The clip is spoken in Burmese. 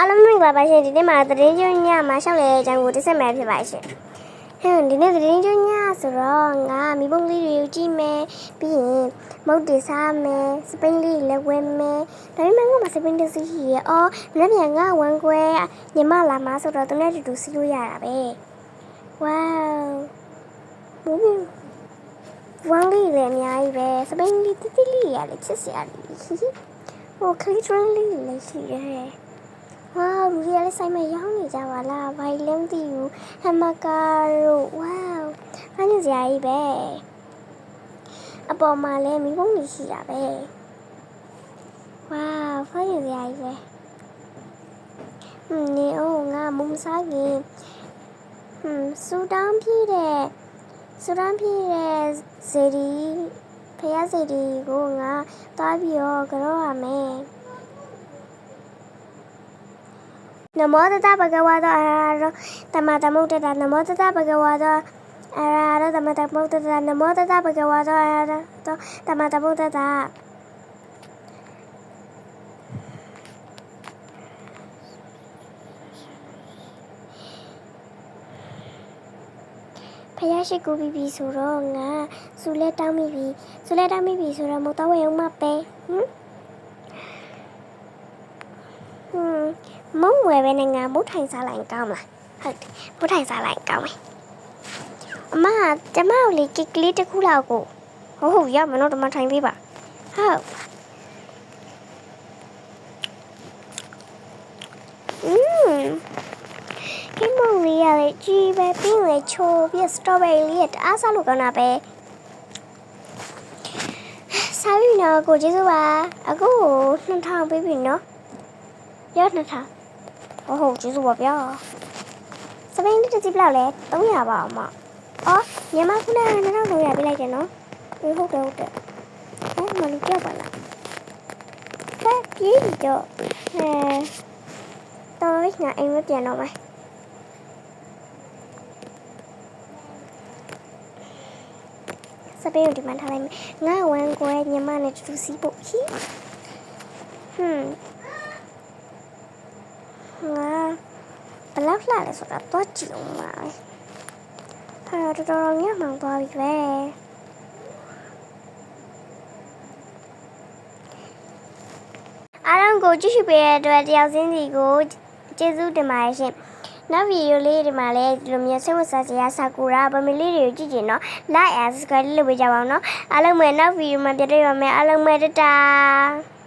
အားလုံးမင်္ဂလာပါရှင်ဒီနေ့မှာသတင်းကျွညမှာရှောက်လေအကြောင်းကိုတင်ဆက်မှာဖြစ်ပါရှင်ဟမ်ဒီနေ့သတင်းကျွညဆိုတော့ငါမိဘုံလေးတွေကိုကြည့်မယ်ပြီးရင်မုတ်တွေစားမယ်စပိန်လေးလည်းဝယ်မယ်ဒါပေမဲ့ငါမစပိန်တစ်စီးရှိရအော်လက်ပြန်ငါဝမ်းကွဲညီမလာမဆိုတော့သူနဲ့တူတူစီးလို့ရတာပဲဝေါဘူဘီဝမ်းလေးလည်းအများကြီးပဲစပိန်လေးတိတိလေးရလေချစ်စရာလေးဟိဟိဟိုခလီထရန်လေးလည်းရှိရဲ ဝါလူတွေကလည်းဆိုင်မရောင်းနေကြပါလားဘာလဲမသိဘူးဟမ်မကာတို့ဝါဖမ်းနေစရာကြီးပဲအပေါ်မှာလည်းမိဘုံကြီးရှိတာပဲဝါဖမ်းနေစရာကြီးပဲဟွန်းနေအောင်ငါမုံစားခင်ဟွန်းစူတောင်းပြည့်တဲ့စူတောင်းပြည့်တဲ့ဇေဒီဖယားဇေဒီကိုငါသွားပြီးတော့ကြောရမယ် နမောတတဗဂဝါသောအရာရောတမတမုဒ္ဒတာနမောတတဗဂဝါသောအရာရောတမတမုဒ္ဒတာနမောတတဗဂဝါသောအရာရောတမတမုဒ္ဒတာဖယားရှိကိုပြီးပြီဆိုတော့ငါစူလဲတောင်းမိပြီစူလဲတောင်းမိပြီဆိုတော့မတော်ဝဲအောင်မပဲဟမ် ဟွန်းမုံဝယ်ပဲနဲ့ငါမုတ်ထိုင်စားလိုက်ရင်ကောင်းမလားဟုတ်တယ်မုတ်ထိုင်စားလိုက်ရင်ကောင်းမယ်အမကကျမကိုလေကစ်ကလေးတစ်ခုလောက်ကိုဟုတ်ဟုတ်ရမနော်တမထိုင်ပေးပါဟုတ်อืมဒီမုံလေးရလေကြီးပဲပြီးလေချိုးပြီးစတော်ဘယ်ရီလေးရတအားစားလို့ကောင်းတာပဲစားပြီနော်ကိုကျေးဇူးပါအခု2000ပေးပြီနော် ရနှစ်ထားဟုတ်ဟုတ်ကျေးဇူးပါဗျာစပိန်တစ်စီးဘလောက်လဲ300ပါအမအော်မြန်မာခုနက2300ပေးလိုက်တယ်နော်အေးဟုတ်တယ်ဟုတ်တယ်အဲ့မလူပြောပါလားကဲကြီးတော့အဲတော်ပြီငါအိမ်မပြန်တော့မယ်စပိန်ကိုဒီမှာထားလိုက်မယ်ငါဝမ်းကွဲညီမနဲ့တူတူစီးဖို့ဟိဟွန်း ငါဘယ် လောက်လှလဲဆိုတာတော့ကြည့်အောင်ပါဟာတော်တော်ညမှောင်သွားပြီပဲအားလုံးကိုကြည့်ရှုပေးတဲ့အတွက်တယောက်ချင်းစီကိုကျေးဇူးတင်ပါတယ်ရှင်နောက်ဗီဒီယိုလေးဒီမှာလည်းဒီလိုမျိုးဆင်းဝစားစရာဆာကူရာဗမီလေးတွေကိုကြည့်ကြည့်နော် like and subscribe လုပ်ပေးကြပါဦးနော်အားလုံးပဲနောက်ဗီဒီယိုမှာပြန်တွေ့ပါမယ်အားလုံးပဲတတာ